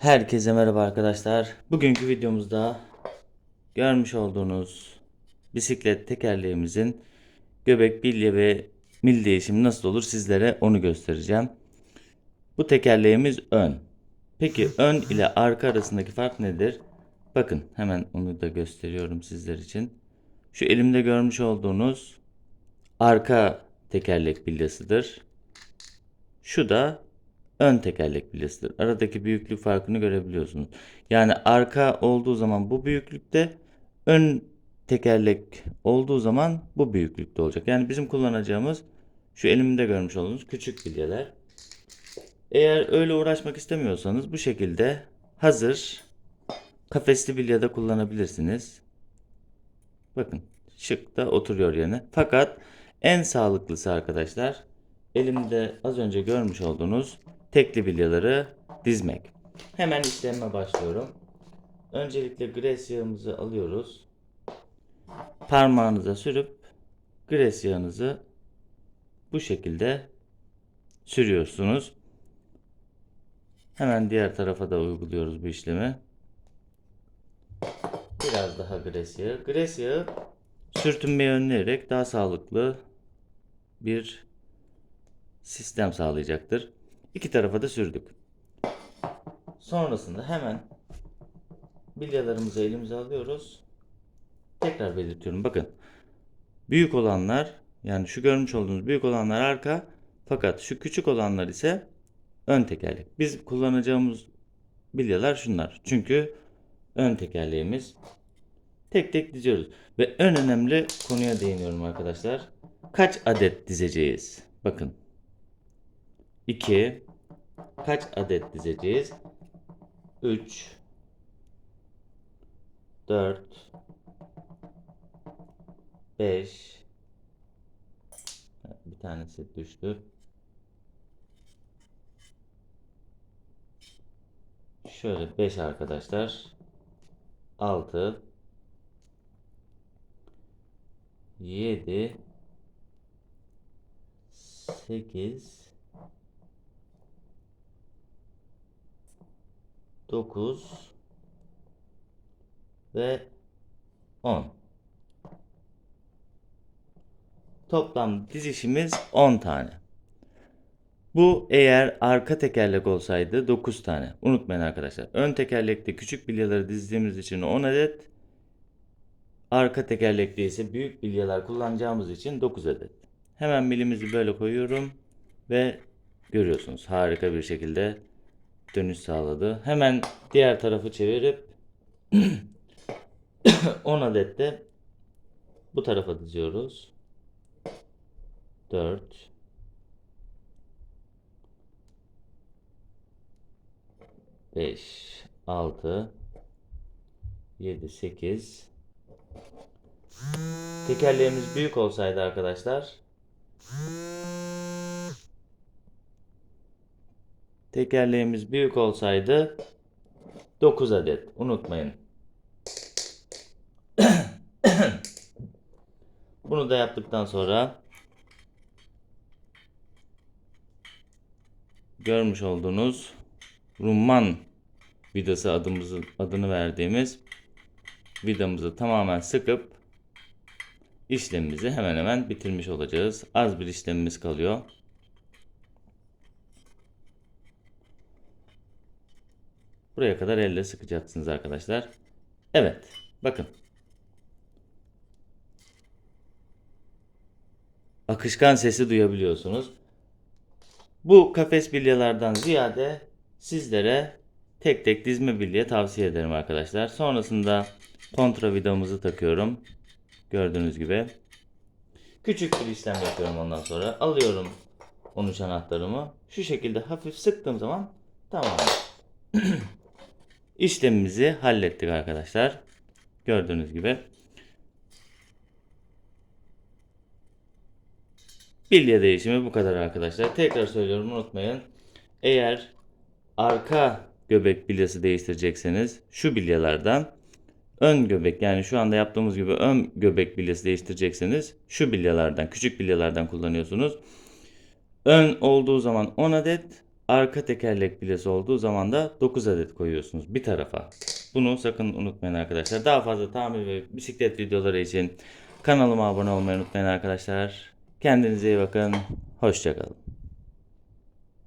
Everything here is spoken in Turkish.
Herkese merhaba arkadaşlar. Bugünkü videomuzda görmüş olduğunuz bisiklet tekerleğimizin göbek, bilye ve mil değişimi nasıl olur sizlere onu göstereceğim. Bu tekerleğimiz ön. Peki ön ile arka arasındaki fark nedir? Bakın hemen onu da gösteriyorum sizler için. Şu elimde görmüş olduğunuz arka tekerlek bilyasıdır. Şu da ön tekerlek bilyasıdır. Aradaki büyüklük farkını görebiliyorsunuz. Yani arka olduğu zaman bu büyüklükte, ön tekerlek olduğu zaman bu büyüklükte olacak. Yani bizim kullanacağımız şu elimde görmüş olduğunuz küçük bilyeler. Eğer öyle uğraşmak istemiyorsanız bu şekilde hazır kafesli bilye kullanabilirsiniz. Bakın şık da oturuyor yerine. Fakat en sağlıklısı arkadaşlar elimde az önce görmüş olduğunuz tekli bilyaları dizmek. Hemen işleme başlıyorum. Öncelikle gres yağımızı alıyoruz. Parmağınıza sürüp gres yağınızı bu şekilde sürüyorsunuz. Hemen diğer tarafa da uyguluyoruz bu işlemi. Biraz daha gres yağı. Gres yağı sürtünmeyi önleyerek daha sağlıklı bir sistem sağlayacaktır. İki tarafa da sürdük. Sonrasında hemen bilyalarımızı elimize alıyoruz. Tekrar belirtiyorum. Bakın. Büyük olanlar yani şu görmüş olduğunuz büyük olanlar arka fakat şu küçük olanlar ise ön tekerlek. Biz kullanacağımız bilyalar şunlar. Çünkü ön tekerleğimiz tek tek diziyoruz. Ve en önemli konuya değiniyorum arkadaşlar. Kaç adet dizeceğiz? Bakın. 2 kaç adet dizeceğiz? 3 4 5 bir tanesi düştü. Şöyle 5 arkadaşlar. 6 7 8 9 ve 10. Toplam dizişimiz 10 tane. Bu eğer arka tekerlek olsaydı 9 tane. Unutmayın arkadaşlar. Ön tekerlekte küçük bilyaları dizdiğimiz için 10 adet. Arka tekerlekte ise büyük bilyalar kullanacağımız için 9 adet. Hemen milimizi böyle koyuyorum ve görüyorsunuz harika bir şekilde dönüş sağladı. Hemen diğer tarafı çevirip 10 adet de bu tarafa diziyoruz. 4 5 6 7 8 Tekerleğimiz büyük olsaydı arkadaşlar Tekerleğimiz büyük olsaydı 9 adet. Unutmayın. Bunu da yaptıktan sonra görmüş olduğunuz rumman vidası adımızı adını verdiğimiz vidamızı tamamen sıkıp işlemimizi hemen hemen bitirmiş olacağız. Az bir işlemimiz kalıyor. Buraya kadar elle sıkacaksınız arkadaşlar. Evet. Bakın. Akışkan sesi duyabiliyorsunuz. Bu kafes bilyalardan ziyade sizlere tek tek dizme bilye tavsiye ederim arkadaşlar. Sonrasında kontra vidamızı takıyorum. Gördüğünüz gibi. Küçük bir işlem yapıyorum ondan sonra. Alıyorum 13 anahtarımı. Şu şekilde hafif sıktığım zaman tamam. İşlemimizi hallettik arkadaşlar. Gördüğünüz gibi. Bilye değişimi bu kadar arkadaşlar. Tekrar söylüyorum unutmayın. Eğer arka göbek bilyası değiştirecekseniz şu bilyalardan ön göbek yani şu anda yaptığımız gibi ön göbek bilyası değiştirecekseniz şu bilyalardan küçük bilyalardan kullanıyorsunuz. Ön olduğu zaman 10 adet arka tekerlek bilyesi olduğu zaman da 9 adet koyuyorsunuz bir tarafa. Bunu sakın unutmayın arkadaşlar. Daha fazla tamir ve bisiklet videoları için kanalıma abone olmayı unutmayın arkadaşlar. Kendinize iyi bakın. Hoşçakalın.